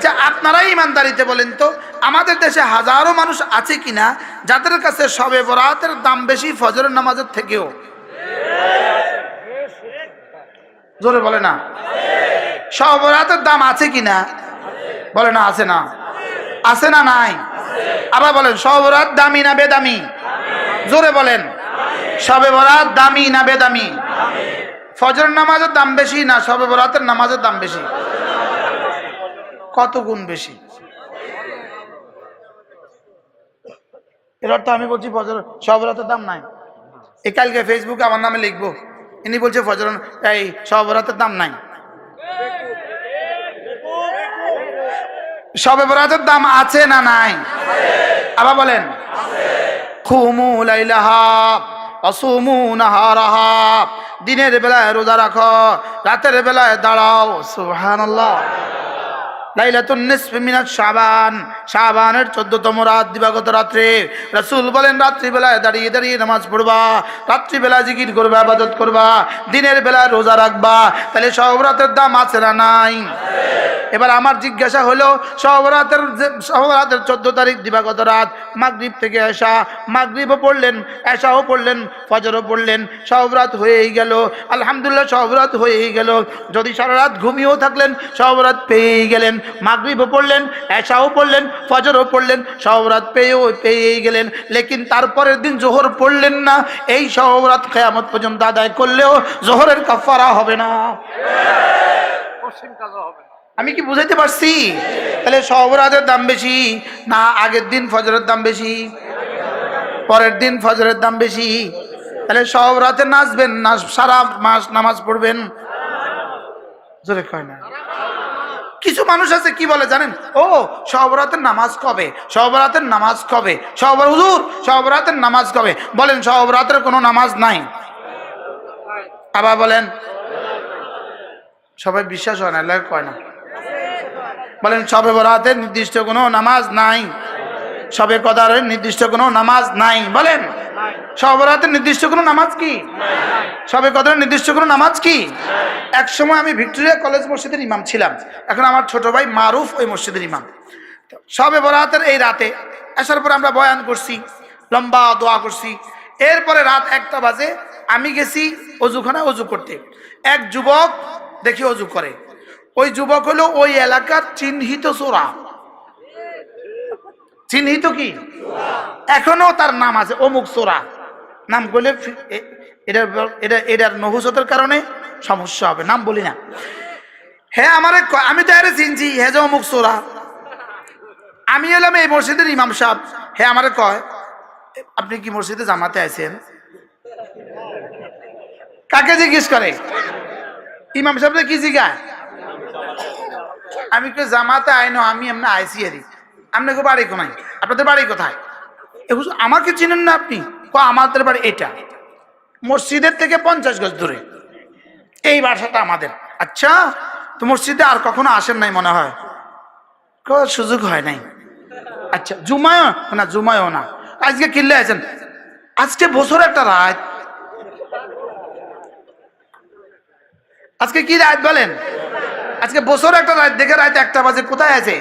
আচ্ছা আপনারাই ইমানদারিতে বলেন তো, আমাদের দেশে হাজারো মানুষ আছে কিনা, যাদের কাছে সবে বরাতের দাম বেশি ফজরের নামাজের থেকেও? জোরে বলে না। সবে বরাতের দাম আছে কিনা? বলে না, আছে না। আছে না নাই? আবার বলেন, সবে বরাত দামি না বেদামি? জোরে বলেন। সবে বরাত দামি না বেদামি? ফজর নামাজের দাম বেশি না সবে বরাতের নামাজের দাম বেশি? কত গুণ বেশি? এর অর্থ আমি বলছি ফজর, সবে বরাতের দাম নাই। এই কালকে ফেসবুকে আমার নামে লিখব। ইনি বলছে ফজর, এই সবে বরাতের দাম নাই। সবে বরাতের দাম আছে না নাই? আবার বলেন। দিনের বেলায় রোজা রাখো, রাতের বেলায় দাঁড়াও। সুবহানাল্লাহ। লাইলাতুন নিসফি মিনাত শাবান। শাবানের 14তম রাত দিবাগত রাত্রে রাসূল বলেন, রাত্রিবেলায় দাঁড়িয়ে দাঁড়িয়ে নামাজ পড়বা, রাত্রিবেলা জিকির করবা, ইবাদত করবা, দিনের রোজা রাখবা, তাহলে দাম আছে এবার আমার জিজ্ঞাসা হলো সহবরাতের সহবরাতের চোদ্দ তারিখ দিবাগত রাত, মাগরিব থেকে আসা মাগরিবও পড়লেন, এশাও পড়লেন, ফজরও পড়লেন সহবরাত হয়েই গেল, আলহামদুলিল্লাহ সহবরাত হয়েই গেল। যদি সারা রাত ঘুমিয়েও থাকলেন সহবরাত পেয়েই গেলেন। মাগরিবও পড়লেন এশাও পড়লেন ফজরও পড়লেন সহবরাত পেয়েও পেয়েই গেলেন। লেকিন তারপরের দিন জোহর পড়লেন না এই সহবরাত কেয়ামত পর্যন্ত আদায় করলেও জোহরের কাফারা হবে না। আমি কি বুঝাইতে পারছি? তাহলে সহবরাতের দাম বেশি না আগের দিন ফজরের দাম বেশি? পরের দিন ফজরের দাম বেশি? তাহলে সহবরাতে নাচবেন না সারা মাস নামাজ পড়বেন? জোরে কয় না। কিছু মানুষ আছে, কি বলে জানেন? ও, সহবরাতের নামাজ কবে? সহবরাতের নামাজ কবে? সহবর হুজুর, সহবরাতের নামাজ কবে? বলেন, সহবরাতের কোনো নামাজ নাই। আবার বলেন, সবাই বিশ্বাস হয় না লাগে কয় না। বলেন সবে বরাতের নির্দিষ্ট কোনো নামাজ নাই। সবে কদারের নির্দিষ্ট কোনো নামাজ নাই। বলেন সবে বরাতের নির্দিষ্ট কোনো নামাজ কি? সবে কদারের নির্দিষ্ট কোনো নামাজ কি? এক সময় আমি ভিক্টোরিয়া কলেজ মসজিদের ইমাম ছিলাম। এখন আমার ছোট ভাই মারুফ ওই মসজিদের ইমাম। সবে বরাতের এই রাতে আসার পর আমরা বয়ান করছি, লম্বা দোয়া করছি। এরপরে রাত একটা বাজে, আমি গেছি অজুখানায় অজু করতে। এক যুবক দেখি অজু করে। ওই যুবক হলো ওই এলাকার চিহ্নিত চোরা। চিহ্নিত কি? এখনও তার নাম আছে, অমুক চোরা নাম করলে ফি- এ- এটা এটা, এটার নহুসতের কারণে সমস্যা হবে, নাম বলি না। হ্যাঁ আমার আমি তো আরে চিনছি হ্যাঁ যে অমুক চোরা আমি এলাম এই মসজিদের ইমাম সাহেব। হ্যাঁ আমারে কয়, আপনি কি মসজিদে জামাতে আছেন? কাকে জিজ্ঞেস করে? ইমাম সাহেব কি জিজ্ঞায় আমি তো জামাতে আইনো, আমি এমনি আইসি আরি আপনাকে বাড়ি কোনায় আপনাদের বাড়ি কোথায়? হুজুর, আমাকে চিনেন না আপনি? ক আমাদের বাড়ি এটা। মসজিদের থেকে পঞ্চাশ গজ দূরে। এই বাসাটা আমাদের। আচ্ছা তো মসজিদে আর কখনো আসেন নাই মনে হয়? সুযোগ হয় নাই। আচ্ছা জুমায় না জুমায়ও না। আজকে কিনলে আছেন? আজকে বছর একটা রাত। আজকে কি রাত বলেন? আজকে বছর একটা রাত। দেখে রাত একটা বাজে। কোথায় আছে?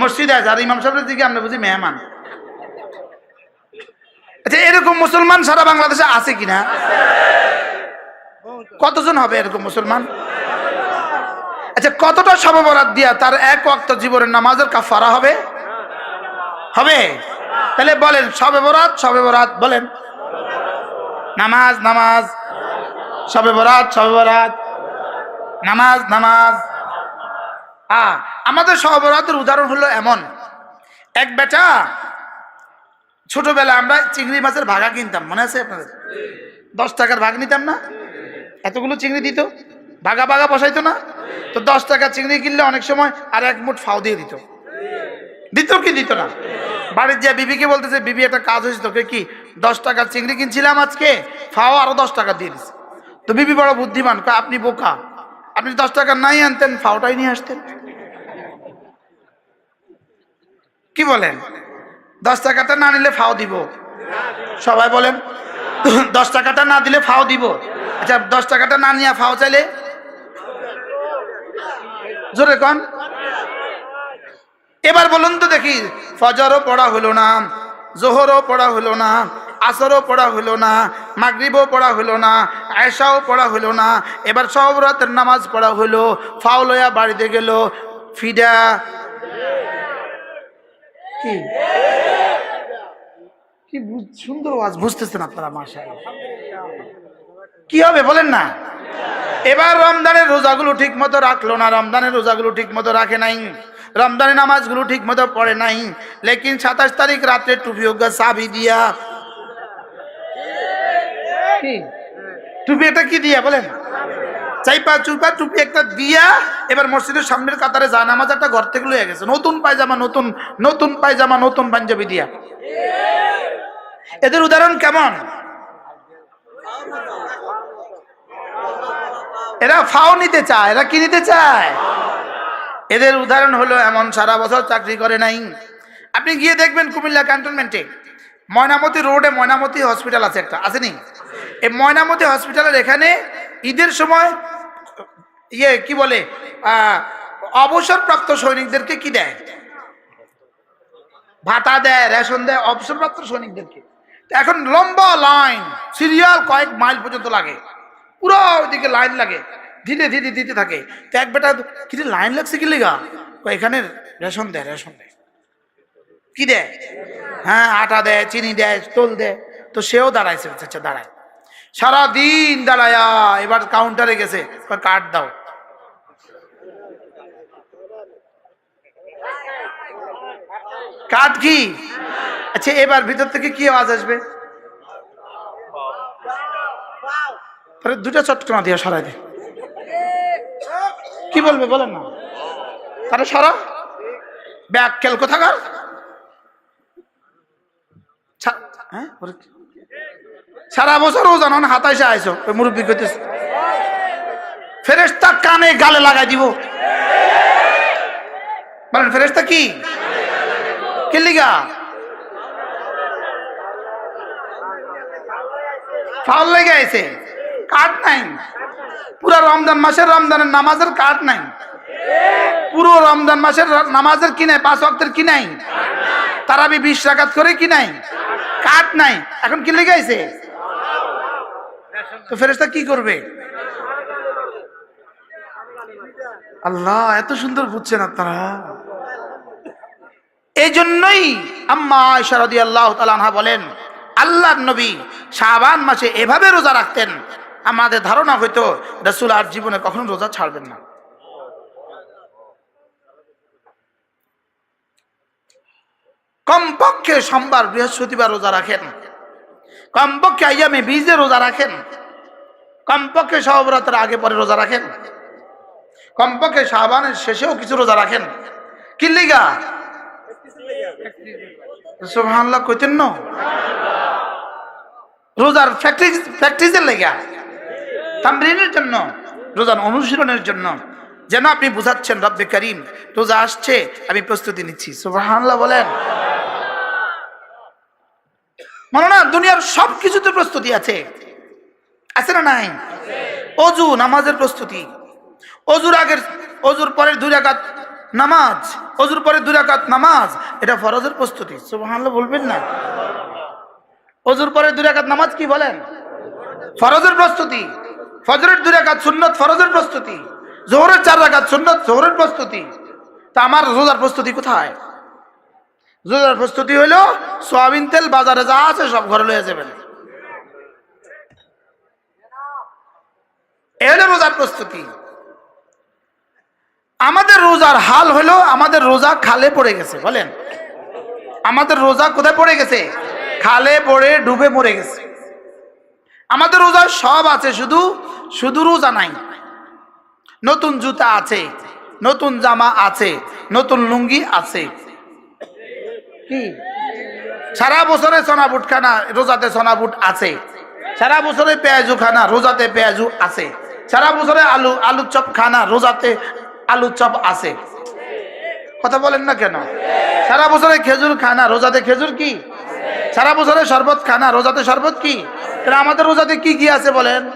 মসজিদে আছে, আর ইমাম সাহেবের দিকে আমরা বুঝি মেহমান। আচ্ছা এরকম মুসলমান সারা বাংলাদেশে আছে কিনা? কতজন হবে এরকম মুসলমান? আচ্ছা কতটা সববরাত দিয়া তার এক ওয়াক্ত জীবনের নামাজের কাফারা হবে? হবে? তাহলে বলেন সবে বরাত সবে বরাত বলেন। নামাজ নামাজ। সবে বরাত সবে বরাত নামাজ নামাজ। আ আমাদের সহবরাতের উদাহরণ হলো এমন। এক বেটা ছোটবেলা আমরা চিংড়ি মাছের ভাগা কিনতাম, মনে আছে আপনাদের? দশ টাকার ভাগ নিতাম না? এতগুলো চিংড়ি দিত? ভাগা ভাগা বসাইতো না? তো দশ টাকা চিংড়ি কিনলে অনেক সময় আর এক মুঠ ফাও দিয়ে দিত। দিত কি দিত না? বাড়ির যে বিবিকে বলতেছে, বিবি, একটা কাজ হয়েছে তোকে কি? দশ টাকার চিংড়ি কিনছিলাম আজকে, ফাও আরও দশ টাকা দিয়ে দিছে। তো বিবি বড় বুদ্ধিমান আপনি বোকা আপনি দশ টাকা নাই আনতেন, ফাওটাই নিয়ে আসতেন। কি বলেন? দশ টাকাটা না নিলে ফাও দিব। সবাই বলেন, দশ টাকাটা না দিলে ফাও দিব। আচ্ছা দশ টাকাটা না নিয়ে ফাও চাইলে? জোরে কন। এবার বলুন তো দেখি, ফজরও পড়া হলো না, জোহরও পড়া হলো না, আসরও পড়া হলো না মাগরিবও পড়া হলো না আয়সাও পড়া হলো না। এবার সব রাতের নামাজ পড়া হলো ফাউলয়া বাড়িতে গেল ফিডা কি? কি সুন্দর আওয়াজ বুঝতেছেন আপনারা মাসায় কি হবে বলেন না? এবার রমজানের রোজাগুলো ঠিক মতো রাখল না, রমজানের রোজাগুলো ঠিক মতো রাখে নাই, রমজানের নামাজগুলো ঠিক মতো পড়ে নাই। লেকিন সাতাশ তারিখ রাত্রে টুপি হোক সাবি দিয়া? টুপি এটা কি দিয়া, বলেন। চাইপা চুপা টুপি একটা দিয়া এবার মসজিদের সামনের কাতারে যা নামাজ একটা ঘর থেকে লয়ে গেছে। নতুন পায়জামা, নতুন নতুন পায়জামা, নতুন পাঞ্জাবি দিয়া। এদের উদাহরণ কেমন? এরা ফাও নিতে চায়, এরা কি নিতে চায়? এদের উদাহরণ হলো, এমন সারা বছর চাকরি করে নাই। আপনি গিয়ে দেখবেন কুমিল্লা ক্যান্টনমেন্টে ময়নামতি রোডে ময়নামতি হসপিটাল আছে একটা আছে নি এই ময়নামতি হসপিটালের এখানে ঈদের সময় ইয়ে কি বলে অবসরপ্রাপ্ত সৈনিকদেরকে কি দেয়? ভাতা দেয়, রেশন দেয়, অবসরপ্রাপ্ত সৈনিকদেরকে। এখন লম্বা লাইন, সিরিয়াল কয়েক মাইল পর্যন্ত লাগে। পুরো ওইদিকে লাইন লাগে, ধীরে ধীরে দিতে থাকে। তো এক বেটা কিন্তু লাইন লাগছে কি লেগা? এখানে রেশন দেয় রেশন দেয়। কি দেয়? হ্যাঁ আটা দেয়, চিনি দেয়, তোল দেয়। তো সেও দাঁড়াইছে আচ্ছা দাঁড়ায়। সারা দিন দাঁড়ায়া, এবার কাউন্টারে গেছে। কার্ড দাও। কাঠ কি? আচ্ছা এবার ভিতর থেকে কি আওয়াজ আসবে? দুটা চটকনা দিয়ে সরাই দে। কি বলবে, বলেন না। তারা সরা। ব্যাগ খেল কোথাকার? সারা বছর ও জানো হাতাইসে আইসো মুরব্বী করতেছে ফেরেস্তা কানে গালে লাগাই দিব। বলেন ফেরেস্তা কি? কিল্লিগা ফাউল লেগে আছে কার্ড নাই। পুরো রমজান মাসের রমজানের নামাজের কার্ড নাই। পুরো রমজান মাসের নামাজের কি নাই? পাঁচ ওয়াক্তের কি নাই? তারাবি বিশ রাকাত করে কি নাই? কার্ড নাই। এখন কি লেগে আছে তো ফেরেস্তা কি করবে? আল্লাহ, এত সুন্দর বুঝছেন আপনারা। এই জন্যই আম্মা আল্লাহ তালানহা বলেন, আল্লাহর নবী শাবান মাসে এভাবে রোজা রাখতেন। আমাদের ধারণা হয়তো রসুল আর জীবনে কখনো রোজা ছাড়বেন না। কমপক্ষে সোমবার, বৃহস্পতিবার রোজা রাখেন। কমপক্ষে আইয়ামে বীজে রোজা রাখেন। কমপক্ষে সহবরাতের আগে পরে রোজা রাখেন। কমপক্ষে শাহবানের শেষেও কিছু রোজা রাখেন। কিল্লিগা সুবহানাল্লাহ, কইতেন না? রোজার প্র্যাকটিস, প্র্যাকটিসের লেগা। তামরিনের জন্য, রোজার অনুশীলনের জন্য। যেন আপনি বুঝাচ্ছেন, রব্বে করিম, রোজা আসছে, আমি প্রস্তুতি নিচ্ছি। সুবহানাল্লাহ বলেন। মনে না দুনিয়ার সব কিছুতে প্রস্তুতি আছে। আছে না নাই? অজু, নামাজের প্রস্তুতি। অজুর আগের, অজুর পরের দুই রাকাত নামাজ। অজুর পরে দুই রাকাত নামাজ। এটা ফরজের প্রস্তুতি। সুবহানাল্লাহ, বলবেন না? অজুর পরে দুই রাকাত নামাজ কি বলেন? ফরজের প্রস্তুতি। ফজরের দুই রাকাত সুন্নত ফরজের প্রস্তুতি। জোহরের চার রাকাত সুন্নত জোহরের প্রস্তুতি। তা আমার রোজার প্রস্তুতি কোথায়? রোজার প্রস্তুতি হইল সোয়াবিন তেল বাজারে যা আছে সব ঘরে লয়ে যাবেন। এ হলো রোজার প্রস্তুতি। আমাদের রোজার হাল হলো, আমাদের রোজা খালে পড়ে গেছে, বলেন। আমাদের রোজা কোথায় পড়ে গেছে? খালে পড়ে, ডুবে মরে গেছে। আমাদের রোজা সব আছে, শুধু শুধু রোজা নাই। নতুন জুতা আছে, নতুন জামা আছে, নতুন লুঙ্গি আছে। কি? সারা বছরে সোনা বুট খানা রোজাতে সোনা বুট আছে। সারা বছরে পেঁয়াজু খানা রোজাতে পেঁয়াজু আছে। সারা বছরে আলু আলু চপ খানা, রোজাতে আলু চপ আছে। কথা বলেন না কেন? সারা বছরে খেজুর খানা, রোজাতে খেজুর কি? সারা বছরে শরবত খানা, রোজাতে শরবত কি? আমাদের রোজাতে কি কি আছে বলেন?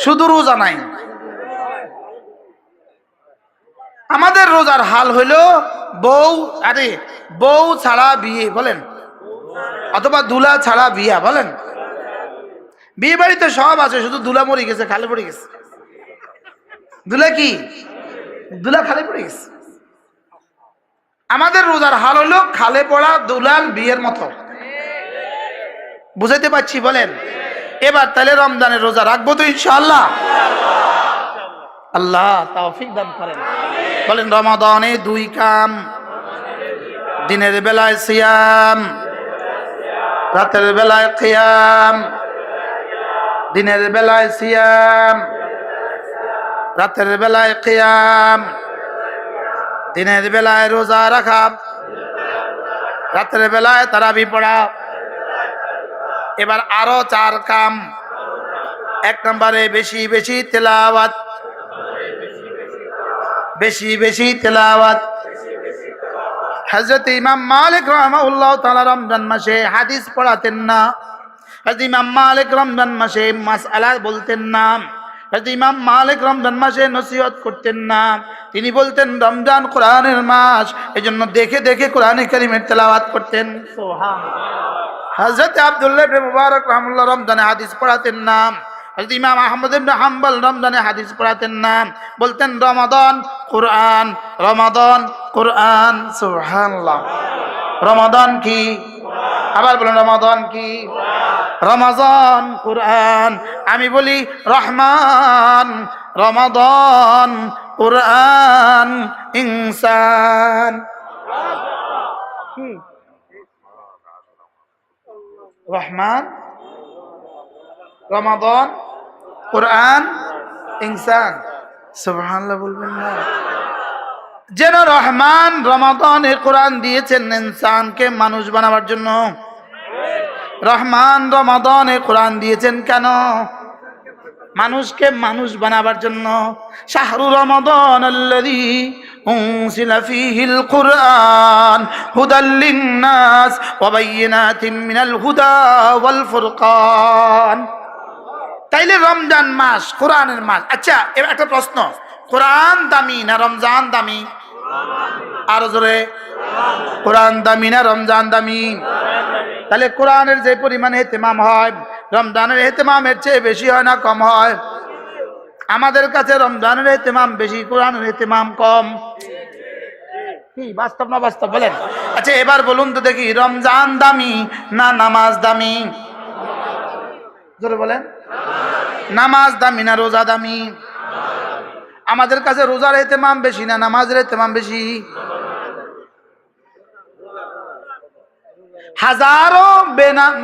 শুধু রোজা নাই। আমাদের রোজার হাল হইল বউ, আরে, বউ ছাড়া বিয়ে, বলেন। অথবা দুলা ছাড়া বিয়া, বলেন। বিয়ে বাড়িতে সব আছে, শুধু দুলা মরে গেছে, খালে পড়ে গেছে। দুলা কি? দুলা খালে পড়ে গেছে। আমাদের রোজার হাল হলো খালে পড়া, দুলাল বিয়ের মতো। বুঝাইতে পারছি, বলেন? এবার তাহলে রমজানের রোজা রাখব তো ইনশাআল্লাহ। আল্লাহ তৌফিক দান করেন। বলেন, রমাদানে দুই কাম, দিনের বেলায় সিয়াম, রাতের বেলায় কিয়াম। দিনের বেলায় সিয়াম, রাতের বেলায় কিয়াম, দিনের বেলায় রোজা রাখা, রাতের বেলায় তারাবি পড়া। এবার আরও চার কাম, এক নম্বরে বেশি বেশি তেলাওয়াত, বেশি বেশি তেলাওয়াত। হজরত ইমাম মালিক রহমাউল্লাহ তাআলা রমজান মাসে হাদিস পড়াতেন না। হজরত ইমাম মালিক রমজান মাসে মাসআলা বলতেন না। হজরত ইমাম মালিক রমজান মাসে নসিহত করতেন না। তিনি বলতেন রমজান কোরআনের মাস। এজন্য দেখে দেখে কোরআনে কারিমের তেলাওয়াত করতেন। হজরত আব্দুল্লাহ মুবারক রহমুল্লাহ রমজানে হাদিস পড়াতেন না। হজরত ইমাম আহমদ ইবনে হাম্বল রমজানে হাদিস পড়াতেন না। বলতেন রমাদান কোরআন রমাদান কোরআন। সুবহানাল্লাহ। রমাদান কি? আবার বলেন রমাদান কি? রমাজান কোরআন। আমি বলি, রহমান, রমাদান কোরআন, ইনসান। রহমান, রমাদন কোরআন, ইনসান। সুবহানাল্লাহ বলবেন না। যেন রহমান, রমাদন এ কোরআন দিয়েছেন ইনসানকে মানুষ বানাবার জন্য। রহমান রমাদন এ কোরআন দিয়েছেন কেন? মানুষকে মানুষ বানাবার জন্য শাহরু রমাদন তাইলে রমজান মাস, কোরআনের মাস। আচ্ছা এবার একটা প্রশ্ন। কোরআন দামি না রমজান দামি? আরও জোরে। কোরআন দামি না রমজান দামি? তাহলে কোরআনের যে পরিমাণে এতেমাম হয়, রমজানের এতেমামের চেয়ে বেশি হয় না, কম হয়? আমাদের কাছে রমজানের এতেমাম বেশি, কোরআনের এতেমাম কম। কি, বাস্তব না বাস্তব, বলেন? আচ্ছা এবার বলুন তো দেখি, রমজান দামি না নামাজ দামি? বলেন। নামাজ দামি না রোজা দামি? আমাদের কাছে রোজার এতেমাম বেশি না নামাজের এতেমাম বেশি? হাজারো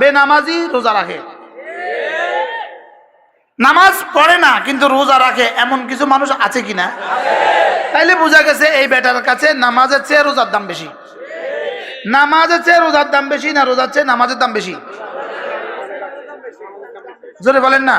বেনামাজি রোজা রাখে। নামাজ পড়ে না, কিন্তু রোজা রাখে, এমন কিছু মানুষ আছে কিনা? তাইলে বোঝা গেছে এই বেটার কাছে নামাজের চেয়ে রোজার দাম বেশি। নামাজের চেয়ে রোজার দাম বেশি না রোজার চেয়ে নামাজের দাম বেশি? জোরে বলেন না।